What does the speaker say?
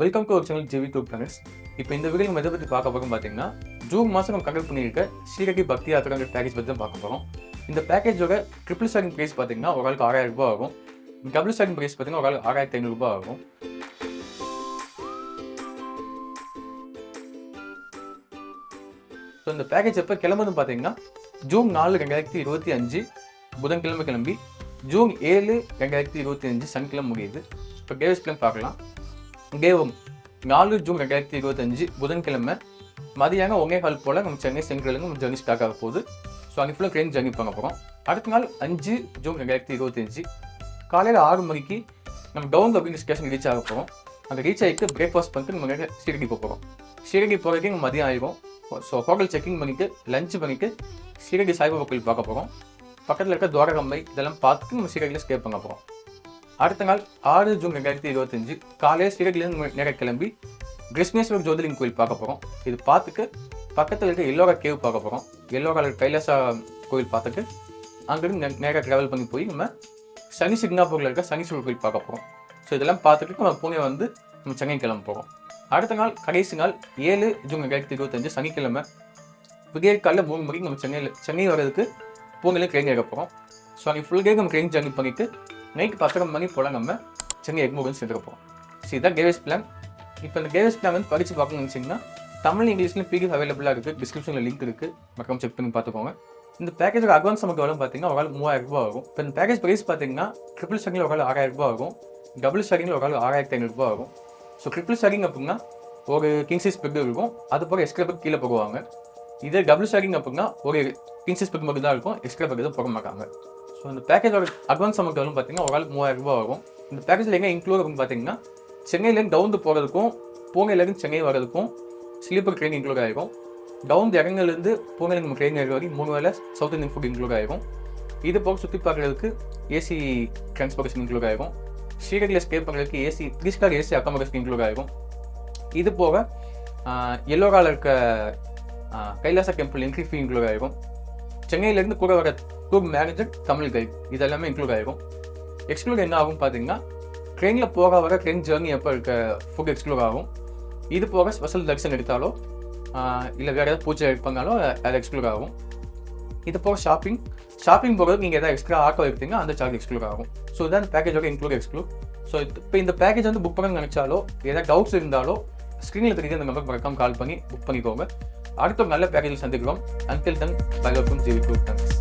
Welcome to ஒரு channel GV two planets இப்போ இந்த வீடியோ நம்ம எதை பற்றி பார்க்க போகிறோம் பார்த்தீங்கன்னா ஜூன் மாதம் நம்ம கண்டக்ட் பண்ணியிருக்க ஸ்ரீரகி பக்தி யாத்திராங்கிற பேக்கேஜ் பற்றி தான் பார்க்க போகிறோம் இந்த பேக்கேஜோட ட்ரிபிள் ஸ்டாரிங் ப்ரைஸ் பார்த்தீங்கன்னா ஒரு ஆளுக்கு ஆறாயிரம் ரூபாய் ஆகும். டபுள் ஸ்டாரிங் ப்ரைஸ் பார்த்தீங்கன்னா ஒரு ஆளுக்கு ஆறாயிரத்தி ஐநூறுரூபா ஆகும். ஸோ இந்த பேக்கேஜ் எப்போ கிளம்புதுன்னு பார்த்தீங்கன்னா ஜூன் நாலு ரெண்டாயிரத்தி இருபத்தி அஞ்சு புதன்கிழமை கிளம்பி ஜூன் ஏழு ரெண்டாயிரத்தி இருபத்தி அஞ்சு சனிக்கிழமை முடியுது. இப்போ டேவிஸ் கிளம்பி பார்க்கலாம். தேவம் நாலு ஜூன் ரெண்டாயிரத்தி இருபத்தஞ்சு புதன்கிழமை மதியானம் ஒன்னே கால் போல் நம்ம சென்னை சென்ட்ரலுங்க நம்ம ஜர்னி ஸ்டார்ட் ஆக போகுது. ஸோ அங்கே ஃபுல்லாக ட்ரெயின் ஜர்னி பண்ண போகிறோம் அடுத்த நாள் அஞ்சு ஜூன் ரெண்டாயிரத்தி இருபத்தஞ்சு காலையில் ஆறு மணிக்கு நம்ம டவுன் அப்படிங்கிற ஸ்டேஷன் ரீச் ஆக போகிறோம் அங்கே ரீச் ஆகிட்டு பிரேக்ஃபாஸ்ட் பண்ணிட்டு நம்ம நேரா ஷீரடி போக போகிறோம் ஷீரடி போகிறதுக்கு நம்ம மதியம் ஆகிடும் ஸோ ஹோட்டல் செக்கிங் பண்ணிட்டு லஞ்ச் பண்ணிட்டு ஷீரடி சாய்பாபா கோயில் பார்க்க போகிறோம் பக்கத்தில் இருக்க துவாரகம்மை இதெல்லாம் பார்த்துட்டு நம்ம ஷீரடியில் ஸ்டே பண்ண போகிறோம் அடுத்த நாள் ஆறு ஜூன் ரெண்டாயிரத்தி இருபத்தஞ்சு காலையில் ஷீரடியிலேருந்து நேராக கிளம்பி கிருஷ்ணேஸ்வரர் ஜோதிலிங் கோயில் பார்க்க போகிறோம் இது பார்த்துட்டு பக்கத்தில் இருக்க எல்லோரா கேவ் பார்க்க போகிறோம் எல்லோரா கைலாசா கோயில் பார்த்துட்டு அங்கேருந்து நேராக ட்ராவல் பண்ணி போய் நம்ம சனி சிக்னாப்பூரில் இருக்க சனீஸ்வரர் கோயில் பார்க்க போகிறோம் ஸோ இதெல்லாம் பார்த்துட்டு நம்ம பூனே வந்து நம்ம சென்னை கிளம்ப போகிறோம் அடுத்த நாள் கடைசி நாள் ஏழு ஜூன் ரெண்டாயிரத்தி இருபத்தஞ்சு சனிக்கிழமை விடியற் காலையில் மூணு மணிக்கு நம்ம சென்னையில் சென்னை வர்றதுக்கு பூங்கையில் ட்ரெயின் ஏற போகிறோம் ஸோ அன்றைக்கி ஃபுல் டே நம்ம ட்ரெயின் ஜர்னி பண்ணிவிட்டு நைட்டு பத்தரை மணி போல் நம்ம சென்னை எக்மோகன் சேர்ந்துக்க ஸோ இதுதான் கேவேஸ் பிளான் இப்போ இந்த கேவேஸ் பிளான் வந்து படித்து பார்க்கணும்னு நினச்சிங்கன்னா தமிழ் இங்கிலீஷ்லையும் பிடிஎஃப் அவைலபிளாக இருக்குது டிஸ்கிரிப்ஷனில் லிங்க் இருக்குது மக்கள் செக் பண்ணி பார்த்துக்கோங்க. இந்த பேக்கேஜோட அட்வான்ஸ் நமக்கு எவ்வளோ பார்த்தீங்கன்னா ஒரு ஆள் மூவாயிரம் ரூபாய் ஆகும். இப்போ இந்த பேக்கேஜ் ப்ரைஸ் பார்த்தீங்கன்னா ட்ரிபிள் ஸ்டாரிங்கில் ஒரு ஆள் ஆறாயிரம் ரூபாய் ஆகும். டபுள் ஸ்டாரிங்கில் ஒரு ஆள் ஆறாயிரத்தி ஐநூறுரூபா ஆகும். ஸோ ட்ரிபிள் ஸ்டாரிங் அப்படின்னா ஒரு கிங் சைஸ் பெட் இருக்கும். அது போக எக்ஸ்ட்ரா பெட் கீழே போடுவாங்க. இதே டபுள் ஸ்டாரிங் அப்படின்னா ஒரு கிங் சைஸ் பெட் மட்டும் தான் இருக்கும். எக்ஸ்ட்ரா பெட் எதுவும் போட மாட்டாங்க. ஸோ இந்த பேக்கேஜோட அட்வான்ஸ் அமௌண்ட் வரும் பார்த்தீங்கன்னா ஒரு ஆள் மூவாயிரம் ரூபாய் ஆகும் இந்த பேக்கேஜில் எங்கே இன்க்ளூட் இருக்கும் பார்த்தீங்கன்னா சென்னையிலேருந்து டவுன் போகிறதுக்கும் பூங்கையிலேருந்து சென்னை வரதுக்கும் ஸ்லீப்பர் ட்ரெயின் இன்க்ளூட் ஆகிரும் டவுன் இறங்கிலேருந்து பூங்கையில் நம்ம ட்ரெயின் ஏறி வரைக்கும் மூணு வேலை சவுத் இந்தியன் ஃபுட் இன்க்ளூட் ஆகிரும் இது போக சுற்றி பார்க்குறதுக்கு ஏசி டிரான்ஸ்போர்ட்டேஷன் இன்க்ளூட் ஆகிரும் ஸ்ரீரடியில் ஸ்டே பண்ணுறதுக்கு AC three star AC accommodation include ஆகிரும் இது போக எல்லோராவில் இருக்க Kailasa temple entry fee include ஆகிரும் சென்னையிலேருந்து கூட வர டூ மேனேஜர் தமிழ் கைட் இதெல்லாமே இன்க்ளூட் ஆகிடும் எக்ஸ்க்ளூட் என்ன ஆகும் பார்த்தீங்கன்னா ட்ரெயினில் போக வர ட்ரெயின் ஜேர்னி எப்போ இருக்க ஃபுட் எக்ஸ்க்ளூட் ஆகும். இது போக ஸ்பெஷல் தரிசனம் எடுத்தாலோ இல்லை வேறு ஏதாவது பூஜை எடுப்பாங்களோ அது எக்ஸ்க்ளூட் ஆகும். இது போக ஷாப்பிங் ஷாப்பிங் போகிறதுக்கு நீங்கள் எதாவது எக்ஸ்ட்ரா ஆட்டோ எடுத்தீங்க அந்த சார்ஜ் எக்ஸ்க்ளூட் ஆகும். ஸோ இதான் பேக்கேஜோட இன்க்ளூட் எக்ஸ்க்ளூட் ஸோ இப்போ இந்த பேக்கேஜ் வந்து புக் பண்ண நினச்சாலோ ஏதாவது டவுட்ஸ் இருந்தாலோ ஸ்க்ரீனில் தெரியுது அந்த நம்பர் மறக்காமல் கால் பண்ணி புக் பண்ணிக்கோங்க. அடுத்த நல்ல பேக்கேஜில் சந்திக்கிறோம். Until then bye GV two thanks